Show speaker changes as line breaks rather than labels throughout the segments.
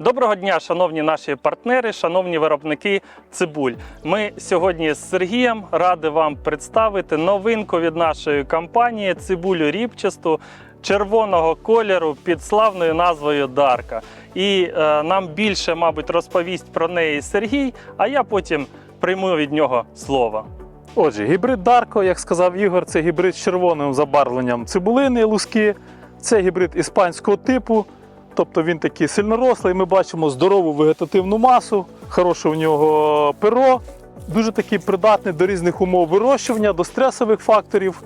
Доброго дня, шановні наші партнери, шановні виробники цибуль. Ми сьогодні з Сергієм раді вам представити новинку від нашої компанії цибулю ріпчасту червоного кольору під славною назвою Дарка. І е, нам більше, мабуть, розповість про неї Сергій, а я потім прийму від нього слово.
Отже, гібрид Дарко, як сказав Ігор, це гібрид з червоним забарвленням цибулини, луски. Це гібрид іспанського типу, тобто він такий сильнорослий. Ми бачимо здорову вегетативну масу, хороше у нього перо, дуже такий придатний до різних умов вирощування, до стресових факторів.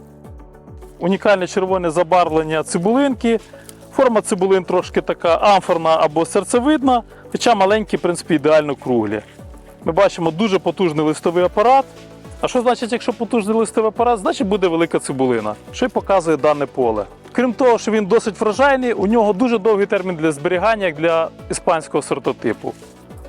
Унікальне червоне забарвлення цибулинки. Форма цибулин трошки така амфорна або серцевидна, хоча маленькі, в принципі, ідеально круглі. Ми бачимо дуже потужний листовий апарат. А що значить, якщо потужний листовий апарат, значить буде велика цибулина, що й показує дане поле. Крім того, що він досить врожайний, у нього дуже довгий термін для зберігання, як для іспанського сортотипу.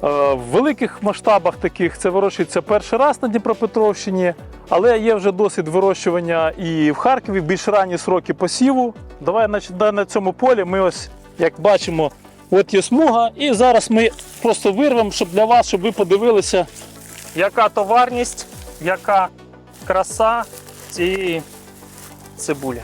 Е, В великих масштабах таких це вирощується перший раз на Дніпропетровщині, але є вже досвід вирощування і в Харкові, більш ранні сроки посіву. Давай значить, на цьому полі ми ось, як бачимо, от є смуга, і зараз ми просто вирвемо, щоб для вас, щоб ви подивилися,
Яка товарність, яка краса цієї цибулі?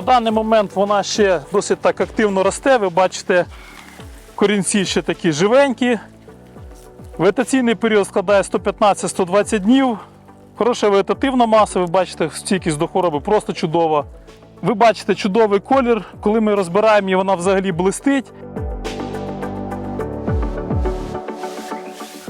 На даний момент вона ще досить так активно росте. Ви бачите, корінці ще такі живенькі. Вегетаційний період складає 115-120 днів. Хороша вегетативна маса, ви бачите, стійкість до хвороби просто чудова. Ви бачите чудовий колір. Коли ми розбираємо її, вона взагалі блистить.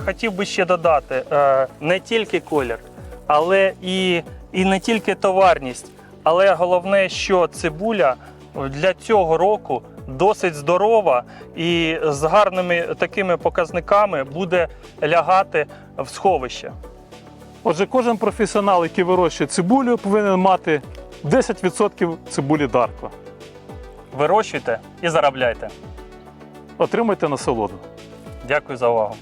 Хотів би ще додати е, не тільки колір, але і, і не тільки товарність. Але головне, що цибуля для цього року досить здорова і з гарними такими показниками буде лягати в сховище.
Отже, кожен професіонал, який вирощує цибулю, повинен мати 10% цибулі Дарко.
Вирощуйте і заробляйте.
Отримайте насолоду.
Дякую за увагу.